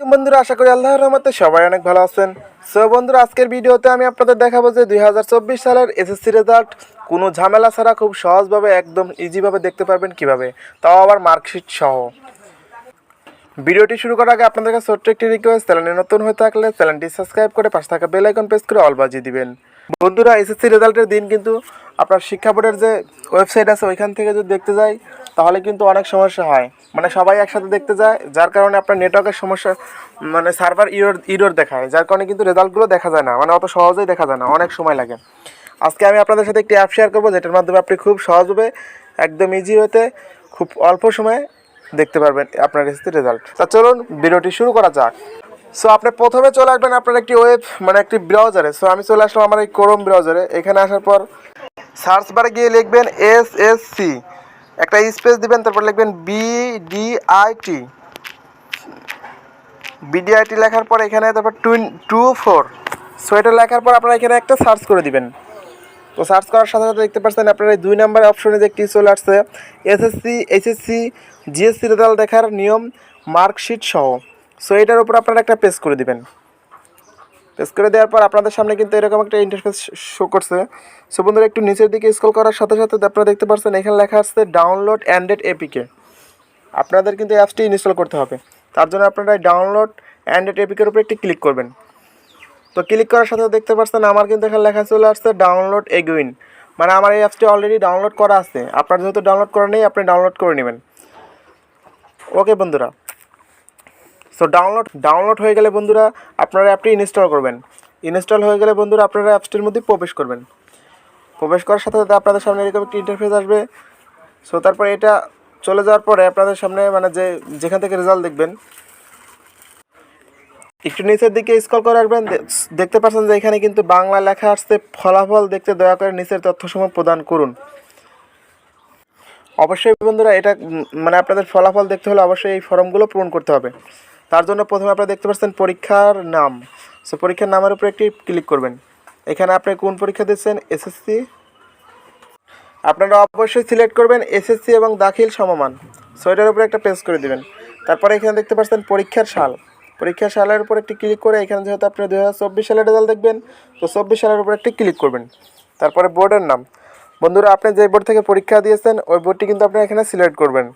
বন্ধুরা, আশা করি আল্লাহর রহমতে সবাই অনেক ভালো আছেন। সো বন্ধুরা, আজকের ভিডিওতে আমি আপনাদের দেখাবো যে দুই হাজার চব্বিশ সালের এসএসসি রেজাল্ট কোনো ঝামেলা ছাড়া খুব সহজভাবে একদম ইজিভাবে দেখতে পারবেন কীভাবে। তাও আবার মার্কশিট সহ। ভিডিওটি শুরু করার আগে আপনাদের কাছে ছোট্ট একটি রিকোয়েস্ট চ্যানেলে নতুন হয়ে থাকলে চ্যানেলটি সাবস্ক্রাইব করে পাশে থাকা বেল আইকন প্রেস করে অল বাজিয়ে দিবেন। বন্ধুরা এসএসসি রেজাল্টের দিন কিন্তু আপনার শিক্ষা বোর্ডের যে ওয়েবসাইট আছে, ওইখান থেকে যদি দেখতে যাই তাহলে কিন্তু অনেক সমস্যা হয়। মানে সবাই একসাথে দেখতে যায়, যার কারণে আপনার নেটওয়ার্কের সমস্যা মানে সার্ভার ইরোর ইরোর দেখায়, যার কারণে কিন্তু রেজাল্টগুলো দেখা যায় না মানে অত সহজেই দেখা যায় না, অনেক সময় লাগে। আজকে আমি আপনাদের সাথে একটি অ্যাপ শেয়ার করব, যেটার মাধ্যমে আপনি খুব সহজভাবে, একদম ইজি হতে খুব অল্প সময়ে দেখতে পারবেন আপনার এসএসসি রেজাল্ট তা চলুন, ভিডিওটি শুরু করা যাক। সো আপনি প্রথমে চলে আসবেন আপনার একটি ওয়েব মানে একটি ব্রাউজারে সো আমি চলে আসলাম আমার এই ক্রোম ব্রাউজারে এখানে আসার পর সার্চ বারে গিয়ে লিখবেন এস এস সি একটা স্পেস দিবেন, তারপর লিখবেন B D I T BDIT লেখার পর এখানে, তারপর টুইন টু ফোর সো এটা লেখার পর আপনারা এখানে একটা সার্চ করে দিবেন। তো সার্চ করার সাথে সাথে দেখতে পাচ্ছেন, আপনার এই দুই নাম্বার অপশনে যে একটি চলে আসছে এসএসসি এইচএসসি জিএসসি রেজাল্ট দেখার নিয়ম মার্কশিট সহ। সো এটার উপর আপনারা একটা পেজ করে দিবেন। পেজ করে দেওয়ার পর আপনাদের সামনে কিন্তু এরকম একটা ইন্টারফেস শো করছে। সো বন্ধুরা, একটু নিচের দিকে স্ক্রল করার সাথে সাথে আপনারা দেখতে পাচ্ছেন এখানে লেখা আসছে ডাউনলোড অ্যান্ড্রয়েড এপিকে আপনাদের কিন্তু অ্যাপসটি ইনস্টল করতে হবে। তার জন্য আপনারা ডাউনলোড অ্যান্ড্রয়েড এপিকের উপরে একটি ক্লিক করবেন। তো ক্লিক করার সাথে দেখতে পাচ্ছেন আমার কিন্তু এখানে লেখা চলে আসছে ডাউনলোড এগুইন মানে আমার এই অ্যাপসটি অলরেডি ডাউনলোড করা আছে। আপনার যেহেতু ডাউনলোড করা নেই, আপনি ডাউনলোড করে নেবেন। ওকে বন্ধুরা সো ডাউনলোড ডাউনলোড হয়ে গেলে বন্ধুরা আপনারা অ্যাপটি ইনস্টল করবেন। ইনস্টল হয়ে গেলে বন্ধুরা আপনারা অ্যাপসটির মধ্যে প্রবেশ করবেন। প্রবেশ করার সাথে সাথে আপনাদের সামনে এরকম একটি ইন্টারফেস আসবে। সো তারপরে এটা চলে যাওয়ার পরে আপনাদের সামনে মানে যে, যেখান থেকে রেজাল্ট দেখবেন, একটু নিচের দিকে স্কল করে রাখবেন। দেখতে পাচ্ছেন যে এখানে কিন্তু বাংলা লেখা আসছে। ফলাফল দেখতে দয়া করে নিচের তথ্যসমূহ প্রদান করুন। অবশ্যই বন্ধুরা এটা মানে আপনাদের ফলাফল দেখতে হলে অবশ্যই এই ফর্মগুলো পূরণ করতে হবে। তার জন্য প্রথমে আপনারা দেখতে পাচ্ছেন পরীক্ষার নাম। সো পরীক্ষার নামের উপরে একটি ক্লিক করবেন। এখানে আপনি কোন পরীক্ষা দিচ্ছেন? এসএসসি আপনারা অবশ্যই সিলেক্ট করবেন এসএসসি এবং দাখিল সমমান। সো এটার উপরে একটা পেজ করে দিবেন। তারপরে এখানে দেখতে পাচ্ছেন পরীক্ষার সাল। পরীক্ষার সালের উপর একটি ক্লিক করে এখানে যেহেতু আপনি দু হাজার চব্বিশ সালের রেজাল্ট দেখবেন, তো চব্বিশ সালের উপর একটি ক্লিক করবেন। তারপরে বোর্ডের নাম। বন্ধুরা, আপনি যে বোর্ড থেকে পরীক্ষা দিয়েছেন, ওই বোর্ডটি কিন্তু আপনি এখানে সিলেক্ট করবেন।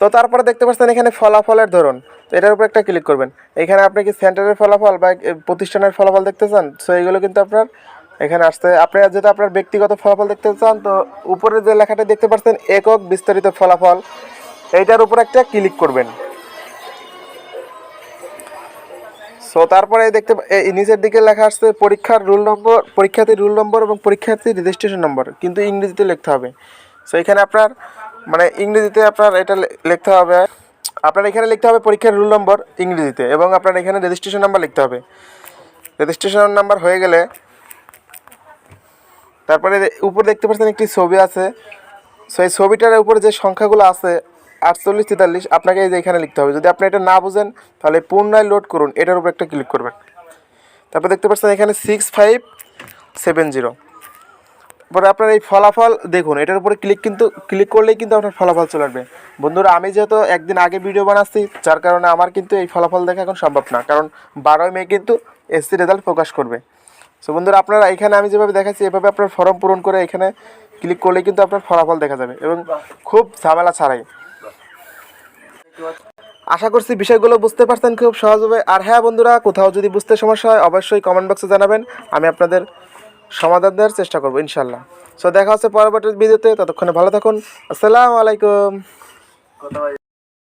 তো তারপরে দেখতে পাচ্ছেন এখানে ফলাফলের ধরন। এটার উপর একটা ক্লিক করবেন। এখানে আপনি কি সেন্টারের ফলাফল বা প্রতিষ্ঠানের ফলাফল দেখতে চান? সো এইগুলো কিন্তু আপনার এখানে আসতে, আপনি যেটা আপনার ব্যক্তিগত ফলাফল দেখতে চান, তো উপরে যে লেখাটা দেখতে পাচ্ছেন, একক বিস্তারিত ফলাফল, এইটার উপর একটা ক্লিক করবেন। সো তারপরে দেখতে নিচের দিকে লেখা আসছে পরীক্ষার রুল নম্বর, পরীক্ষার্থীর রুল নম্বর এবং পরীক্ষার্থীর রেজিস্ট্রেশন নম্বর কিন্তু ইংরেজিতে লিখতে হবে। সো এখানে আপনার মানে ইংরেজিতে আপনার এটা লিখতে হবে, আপনার এখানে লিখতে হবে পরীক্ষার রুল নম্বর ইংরেজিতে এবং আপনার এখানে রেজিস্ট্রেশন নাম্বার লিখতে হবে। রেজিস্ট্রেশন নাম্বার হয়ে গেলে তারপরে উপর দেখতে পাচ্ছেন একটি ছবি আছে। সো এই ছবিটার উপরে যে সংখ্যাগুলো আছে, আটচল্লিশ, তেতাল্লিশ, আপনাকে এই যে এখানে লিখতে হবে। যদি আপনি এটা না বুঝেন, তাহলে পুনরায় লোড করুন। এটার উপর একটা ক্লিক করবেন। তারপর দেখতে পাচ্ছেন এখানে সিক্স ফাইভ সেভেন জিরো তারপরে আপনার এই ফলাফল দেখুন, এটার উপরে ক্লিক কিন্তু ক্লিক করলেই কিন্তু আপনার ফলাফল চলে আসবে। বন্ধুরা, আমি যেহেতু একদিন আগে ভিডিও বানাচ্ছি, যার কারণে আমার কিন্তু এই ফলাফল দেখা এখন সম্ভব না, কারণ বারোই মে কিন্তু এসসি রেজাল্ট প্রকাশ করবে। সো বন্ধুরা, আপনারা এখানে আমি যেভাবে দেখাচ্ছি, এভাবে আপনার ফর্ম পূরণ করে এখানে ক্লিক করলেই কিন্তু আপনার ফলাফল দেখা যাবে এবং খুব ঝামেলা ছাড়াই। আশা করছি বিষয়গুলো বুঝতে পারছেন খুব সহজভাবে। আর হ্যাঁ বন্ধুরা, কোথাও যদি বুঝতে সমস্যা হয়, অবশ্যই কমেন্ট বক্সে জানাবেন। আমি আপনাদের সমাধান দেওয়ার চেষ্টা করব, ইনশাল্লাহ। সো দেখা হচ্ছে পরবর্তী ভিডিওতে, ততক্ষণে ভালো থাকুন। আসসালামু আলাইকুম।